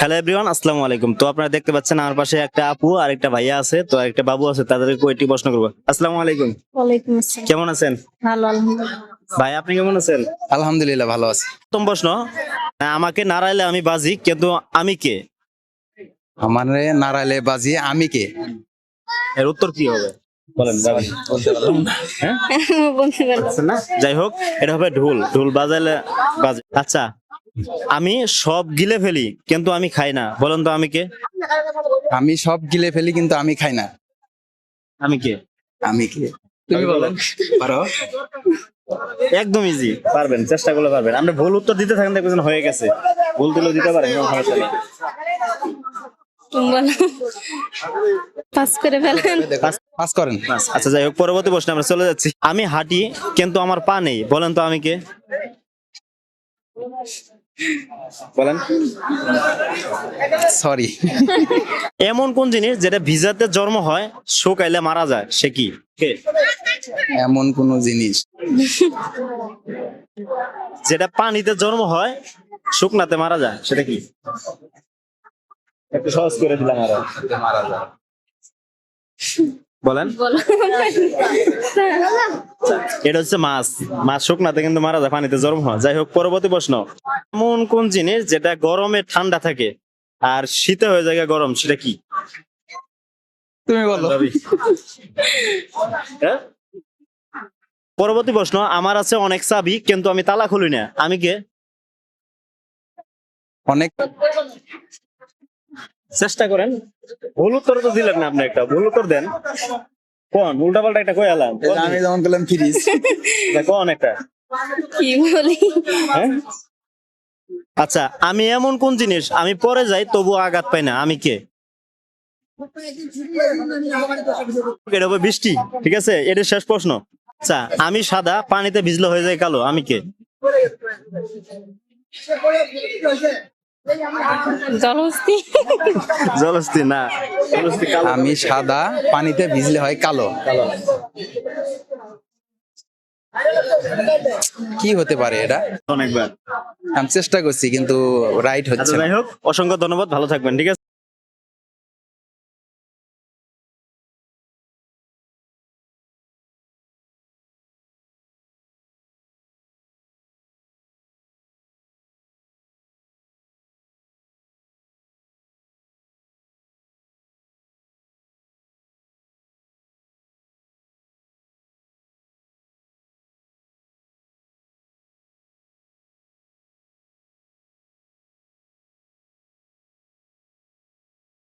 Hello everyone আসসালামু আলাইকুম। তো আপনারা দেখতে পাচ্ছেন আমার পাশে একটা আপু আর একটা ভাইয়া আছে। তো একটা বাবু আছে তাদেরকে কয়েকটি প্রশ্ন করব। আসসালামু আলাইকুম। ওয়ালাইকুম আসসালাম। কেমন আছেন? ভালো আলহামদুলিল্লাহ। ভাই আপনি কেমন আছেন? আলহামদুলিল্লাহ ভালো আছি। প্রথম প্রশ্ন আমাকে নাড়াইলে আমি বাজি কিন্তু আমি কে? আমার নারায়লে বাজি আমি কে? এর উত্তর কি হবে? বলেন বলতে পারলাম হ্যাঁ? বলতে না। যাই হোক এটা হবে ঢোল। ঢোল বাজাইলে বাজে। আচ্ছা আমি সব গিলে ফেলি কিন্তু আমি খাই না। বলেন তো আমি কে? আমি সব গিলে ফেলি কিন্তু আমি খাই না। আমি কে? আমি কে? তুমি বলেন পারো? একদম ইজি পারবেন চেষ্টা করলে পারবেন। আমরা ভুল উত্তর দিতে থাকেন দেখবেন হয়ে গেছে। ভুল দিলেও দিতে পারেন কোনো সমস্যা নেই। পাস করে ফেলেন। পাস করেন। আচ্ছা যাই হোক পরবর্তী প্রশ্নে আমরা চলে যাচ্ছি। আমি হাঁটি কিন্তু আমার পা নেই। বলেন তো আমি কে? বলেন। সরি এমন কোন জিনিস যেটা ভিজাতে জন্ম হয় শুকাইলে মারা যায়? সে কি? এমন কোন জিনিস। যেটা পানিতে জন্ম হয় শুকনাতে মারা যায় সেটা কি? একটু সহজ করে দিলাম আরও। বলেন। এটা হচ্ছে মাছ। মাছ শুকনাতে কিন্তু মারা যায় পানিতে জন্ম হয়। যাই হোক পরবর্তী প্রশ্ন। এমন কোন জিনিস যেটা গরমে ঠান্ডা থাকে আর শীতে হয়ে যায় গরম সেটা কি? তুমি বলো। হ্যাঁ? পরবর্তী প্রশ্ন। আমার আছে অনেক চাবি কিন্তু আমি তালা খুলি না। আমি কে? অনেক চেষ্টা করেন। ভুল উত্তর তো দিলেন না আপনি একটা ভুল উত্তর দেন। কোন? উল্টা পাল্টা একটা কই আলাম আমি যেমন করলাম ফ্রিজ। কোন একটা? কি বলি? হ্যাঁ? আচ্ছা আমি এমন কোন জিনিস আমি পরে যাই তবু আঘাত পাই না। আমি কে? এটা হবে বৃষ্টি ঠিক আছে? এটা শেষ প্রশ্ন। আচ্ছা আমি সাদা পানিতে ভিজলে হয়ে যায় কালো আমি কে? জলহস্তি? জলস্তি না। জলস্তি আমি সাদা পানিতে ভিজলে হয় কালো। কালো কি হতে পারে এটা? অনেকবার। আমি চেষ্টা করছি কিন্তু রাইট আচ্ছা হচ্ছে না। যাই হোক অসংখ্য ধন্যবাদ ভালো থাকবেন ঠিক আছে?